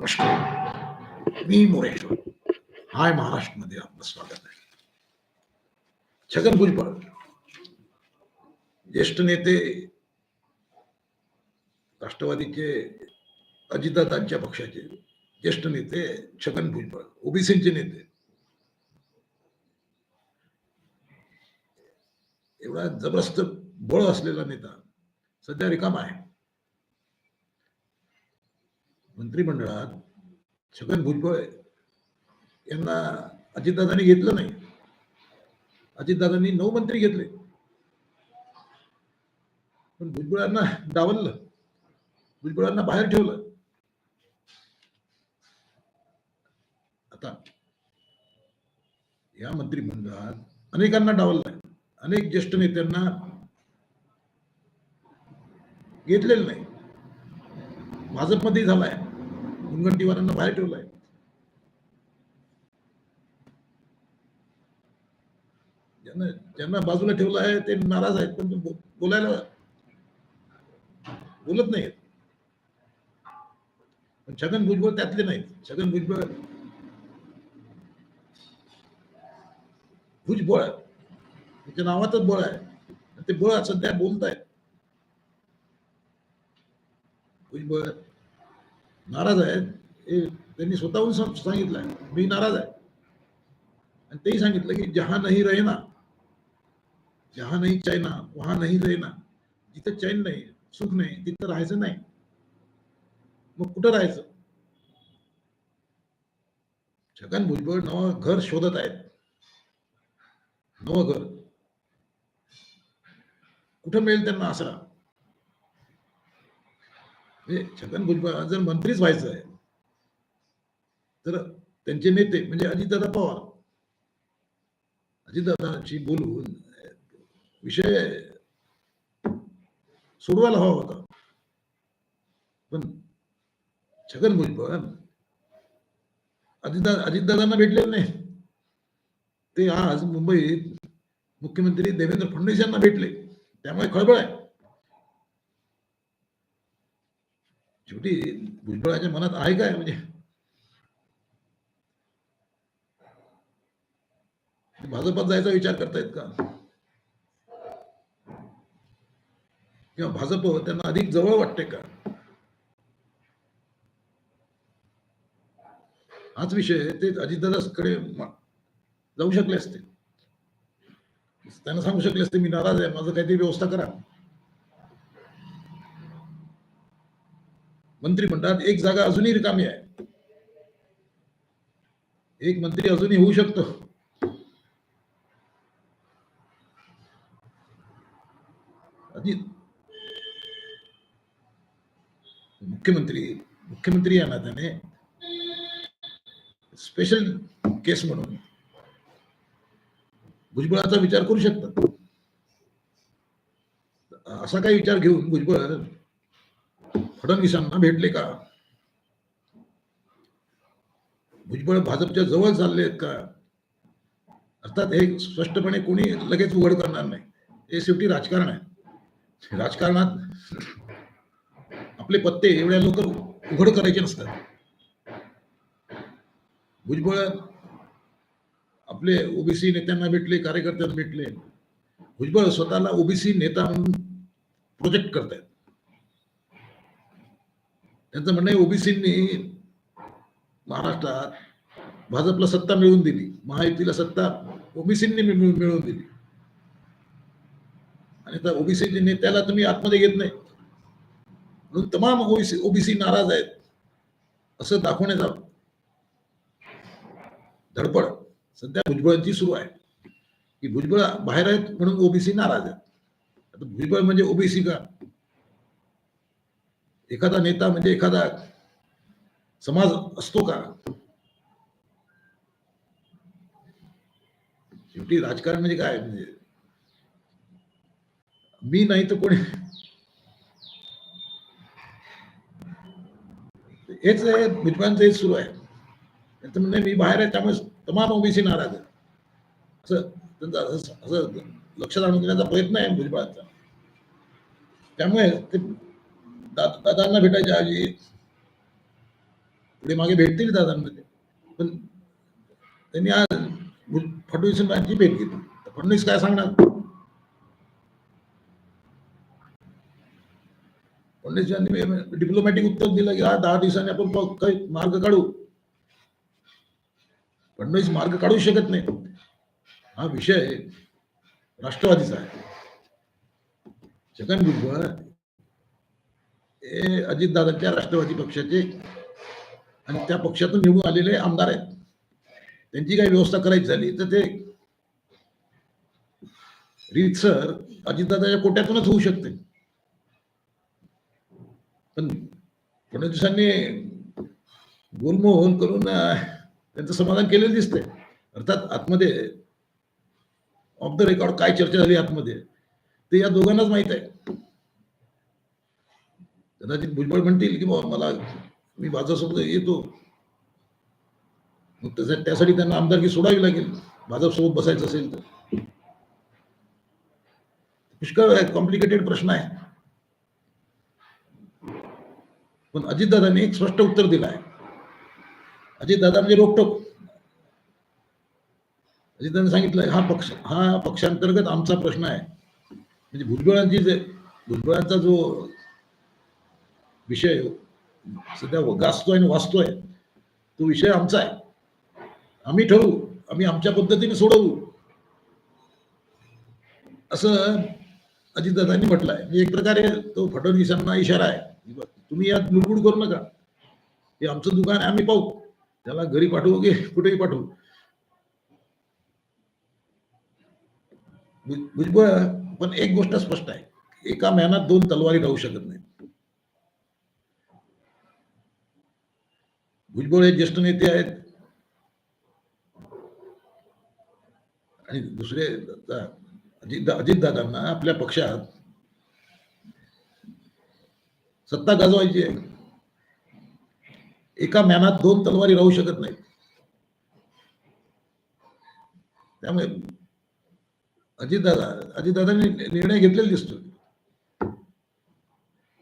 नमस्कार. मी मोरेश्वर. हाय महाराष्ट्रमध्ये आपलं स्वागत आहे. छगन भुजबळ ज्येष्ठ नेते राष्ट्रवादीचे अजितदादांच्या पक्षाचे ज्येष्ठ नेते छगन भुजबळ ओबीसीचे नेते. एवढा जबरदस्त बळ असलेला नेता सध्या रिकामा आहे. मंत्रिमंडळात छगन भुजबळ यांना अजितदादांनी घेतलं नाही. अजितदादांनी नऊ मंत्री घेतले. पण भुजबळांना डावललं. भुजबळांना बाहेर ठेवलं. आता या मंत्रिमंडळात अनेकांना डावललंय. अनेक ज्येष्ठ नेत्यांना घेतलेलं नाही. भाजपमध्ये झालाय. मुनगंटीवारांना बाहेर ठेवलाय. ज्यांना ज्यांना बाजूला ठेवलं आहे ते नाराज आहेत पण बोलायला बोलत नाहीत. पण छगन भुजबळ त्यातले नाहीत. छगन भुजबळ भुजबळ त्याच्या नावातच बळ आहे. ते बळ सध्या बोलत आहेत भुजबळ नाराज आहेत हे त्यांनी स्वतःहून सांगितलं सांगितलंय. मी नाराज आहे. आणि तेही सांगितलं की जहा नाही रहेना. जहा नाही चायना. वहा नाही रहेना. जिथं चैन नाही सुख नाही तिथं राहायचं नाही. मग कुठं राहायचं? छगन भुजबळ नवं घर शोधत आहेत. नवं घर. कुठं मिळेल त्यांना आसरा? छगन भुजबळ जर मंत्रीच व्हायचं आहे तर त्यांचे नेते म्हणजे अजितदादा पवार अजितदादाशी बोलून विषय सोडवायला हवा होता. पण छगन भुजबळ अजितदा अजितदादांना भेटलेले नाही. ते आज मुंबईत मुख्यमंत्री देवेंद्र फडणवीस यांना भेटले. त्यामुळे खळबळ आहे. शेवटी भुजबळाच्या मनात आहे काय म्हणजे? भाजपात जायचा विचार करतायत का? किंवा भाजप त्यांना अधिक जवळ वाटते का? हाच विषय ते अजितदादाकडे जाऊ शकले असते. त्यांना सांगू शकले असते मी नाराज आहे माझं काहीतरी व्यवस्था करा. मंत्रिमंडळात एक जागा अजूनही रिकामी आहे. एक मंत्री अजूनही होऊ शकतो. अजित. मुख्यमंत्री मुख्यमंत्री या नात्याने स्पेशल केस म्हणून भुजबळाचा विचार करू शकतात. असा काही विचार घेऊन भुजबळ फडणवीसांना भेटले का? भुजबळ भाजपच्या जवळ चालले आहेत का? अर्थात हे स्पष्टपणे कोणी लगेच उघड करणार नाही. हे शेवटी राजकारण आहे. राजकारणात आपले पत्ते एवढ्या लवकर उघड करायचे नसतात. भुजबळ आपले ओबीसी नेत्यांना भेटले कार्यकर्त्यांना भेटले. भुजबळ स्वतःला ओबीसी नेता म्हणून प्रोजेक्ट करतायत. त्यांचं म्हणणं आहे ओबीसींनी महाराष्ट्रात भाजपला सत्ता मिळवून दिली. महायुतीला सत्ता ओबीसींनी मिळवून दिली. आणि त्या ओबीसी नेत्याला तुम्ही आतमध्ये घेत नाही. म्हणून तमाम ओबीसी ओबीसी नाराज आहेत असं दाखवण्याचा धडपड सध्या भुजबळांची सुरू आहे. की भुजबळ बाहेर आहेत म्हणून ओबीसी नाराज आहेत. आता भुजबळ म्हणजे ओबीसी का? एखादा नेता म्हणजे एखादा समाज असतो का? शेवटी राजकारण म्हणजे काय? म्हणजे मी नाही तर कोणी हेच आहे भुजबळांचं हेच सुरू आहे. त्यांचं म्हणणं मी बाहेर आहे त्यामुळे तमाम ओबीसी नाराज आहे असं त्यांचा असं असं लक्षात आणून देण्याचा प्रयत्न आहे भुजबळांचा. त्यामुळे ते दादांना भेटायच्या आधी. पुढे मागे भेटतील दादांमध्ये पण त्यांनी आज फडणवीसांची भेट घेतली. तर फडणवीस काय सांगणार? फडणवीस यांनी डिप्लोमॅटिक उत्तर दिलं की दहा दिवसांनी आपण काही मार्ग काढू. फडणवीस मार्ग काढू शकत नाही. हा विषय राष्ट्रवादीचा आहे. छगन भुजबळ हे अजितदादांच्या राष्ट्रवादी पक्षाचे आणि त्या पक्षातून निवडून आलेले आमदार आहेत. त्यांची काही व्यवस्था करायची झाली तर ते रीतसर अजितदादाच्या कोट्यातूनच होऊ शकते. पण थोड्या दिवसांनी गुलमोहन करून त्यांचं समाधान केलेलं दिसतंय. अर्थात आतमध्ये ऑफ द रेकॉर्ड काय चर्चा झाली आतमध्ये ते या दोघांनाच माहीत आहे. कदाचित भुजबळ म्हणतील की बाबा मला मी भाजपसोबत येतो. मग त्याच्या- त्यासाठी त्यांना आमदारकी सोडावी लागेल. भाजपसोबत बसायचं असेल तर. पुष्कळ कॉम्प्लिकेटेड प्रश्न आहे पण अजितदादांनी एक स्पष्ट उत्तर दिलं आहे. अजितदादा म्हणजे रोकटोक अजितदादांनी सांगितलं हा पक्ष हा पक्षांतर्गत आमचा प्रश्न आहे. म्हणजे भुजबळांची जे भुजबळांचा जो विषय सध्या गाजतोय आणि वाचतोय तो विषय आमचा आहे. आम्ही ठरवू. आम्ही आमच्या पद्धतीने सोडवू. असं अजितदादांनी म्हटलंय. मी एक प्रकारे तो फडणवीसांना इशारा आहे. तुम्ही यात लुडबुड करू नका. हे आमचं दुकान आहे आम्ही पाहू. त्याला घरी पाठवू की कुठेही पाठवू? भुजबळ पण एक गोष्ट स्पष्ट आहे. एका म्यानात दोन तलवारी राहू शकत नाही भुजबळ हे ज्येष्ठ नेते आहेत आणि दुसरे अजित अजितदादांना आपल्या पक्षात सत्ता गाजवायची आहे एका मॅनात दोन तलवारी राहू शकत नाही त्यामुळे अजितदादा अजितदादांनी निर्णय घेतलेला दिसतो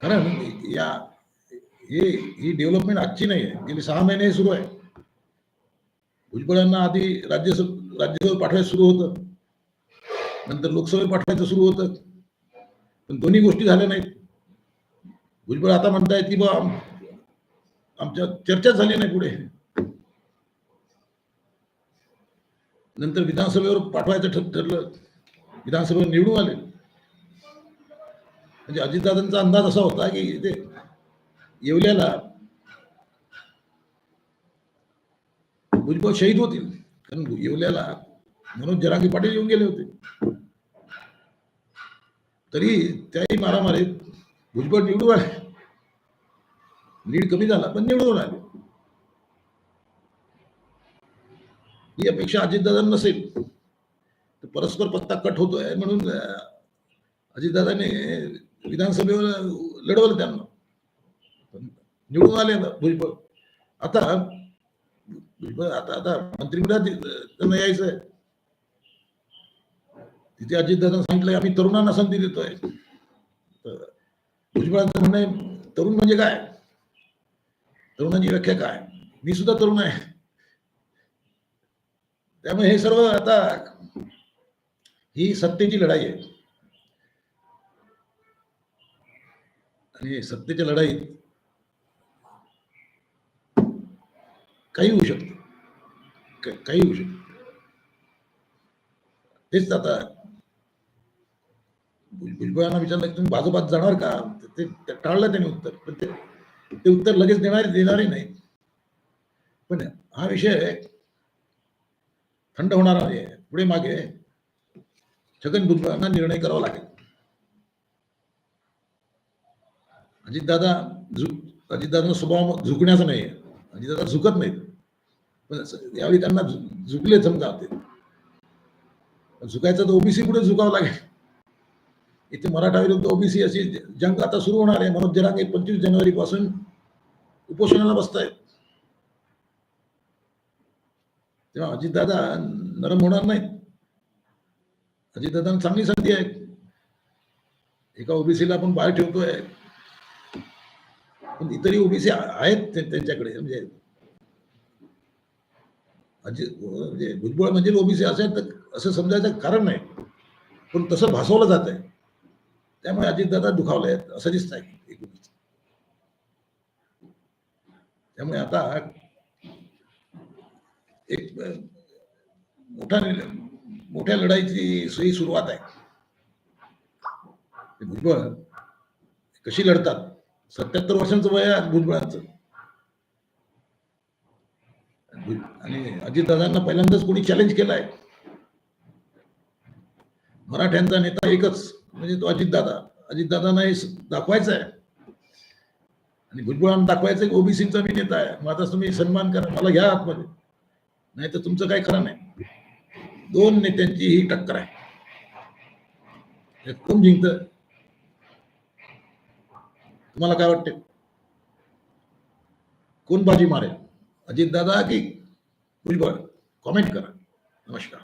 कारण या हे ही डेव्हलपमेंट आजची नाही आहे गेली सहा महिने हे सुरू आहे. भुजबळांना आधी राज्य राज्यसभेत पाठवायचं सुरू होतं. नंतर लोकसभेत पाठवायचं सुरू होतं. पण दोन्ही गोष्टी झाल्या नाहीत. भुजबळ आता म्हणतायत की बा आमच्या चर्चा झाली नाही पुढे. नंतर विधानसभेवर पाठवायचं ठर- ठरलं. विधानसभेवर निवडून आले. म्हणजे अजितदादांचा अंदाज असा होता की ते येवल्याला भुजबळ शहीद होतील. कारण येवल्याला म्हणून जरांगी पाटील येऊन गेले होते. तरी त्याही मारामारीत भुजबळ निवडून आले. लीड कमी झाला पण निवडून आले. ही अपेक्षा अजितदादा नसेल. तर परस्पर पत्ता कट होतोय म्हणून अजितदादाने विधानसभेवर लढवलं त्यांना. निवडून आले ना भुजबळ. आता भुजबळ आता आता मंत्रिमंडळात त्यांना यायचं आहे तिथे अजितदादा सांगितलं आम्ही तरुणांना संधी देतोय. भुजबळांचं म्हणणं आहे तरुण म्हणजे काय? तरुणांची व्याख्या काय? मी सुद्धा तरुण आहे. त्यामुळे हे सर्व आता ही सत्तेची लढाई आहे. आणि सत्तेच्या लढाईत काही होऊ शकते. काही होऊ शकते. तेच आता भुज- भुजबळांना विचारलं की तुम्ही भाजपात जाणार का? ते टाळलं त्यांनी उत्तर. पण ते ते उत्तर लगेच देणार देणारही नाही. पण हा विषय थंड होणार आहे. पुढे मागे छगन भुजबळांना निर्णय करावा लागेल. अजितदादा झुक अजितदादा स्वभाव झुकण्याचा नाही. अजितदादा झुकत नाहीत. यावेळी त्यांना झुकले समजा ते झुकायचं तर ओबीसी पुढे झुकावं लागेल. इथे मराठा विरुद्ध ओबीसी अशी जंग आता सुरू होणार आहे. मनोज जरांगे पंचवीस जानेवारी पासून उपोषणाला बसतायत. तेव्हा अजितदादा नरम होणार नाहीत. अजितदादांना चांगली संधी आहे. एका ओबीसीला आपण बाहेर ठेवतोय. पण इतरही ओबीसी आहेत त्यांच्याकडे. म्हणजे अजित म्हणजे भुजबळ म्हणजे ओबीसी असेल तर असं समजायचं कारण नाही. पण तसं भासवलं जात आहे त्यामुळे अजितदादा दुखावले आहेत असं दिसत आहे एकूणच त्यामुळे आता एक मोठा मोठ्या लढाईची सोयी सुरुवात आहे. भुजबळ कशी लढतात? सत्याहत्तर वर्षांचं वय आहे भुजबळांचं आणि अजितदादांना पहिल्यांदाच कोणी चॅलेंज केलाय. मराठ्यांचा नेता एकच म्हणजे तो अजितदादा. अजितदादांना हे दाखवायचं आहे आणि भुजबळांना दाखवायचं की ओबीसीचा मी नेता आहे. मग आता तुम्ही सन्मान करा मला घ्या आतमध्ये. नाही तर तुमचं काही खरं नाही. दोन नेत्यांची ही टक्कर आहे. कोण जिंकत तुम्हाला काय वाटते कोण बाजी मारेल? अजितदादा की भुजबळ कॉमेंट करा नमस्कार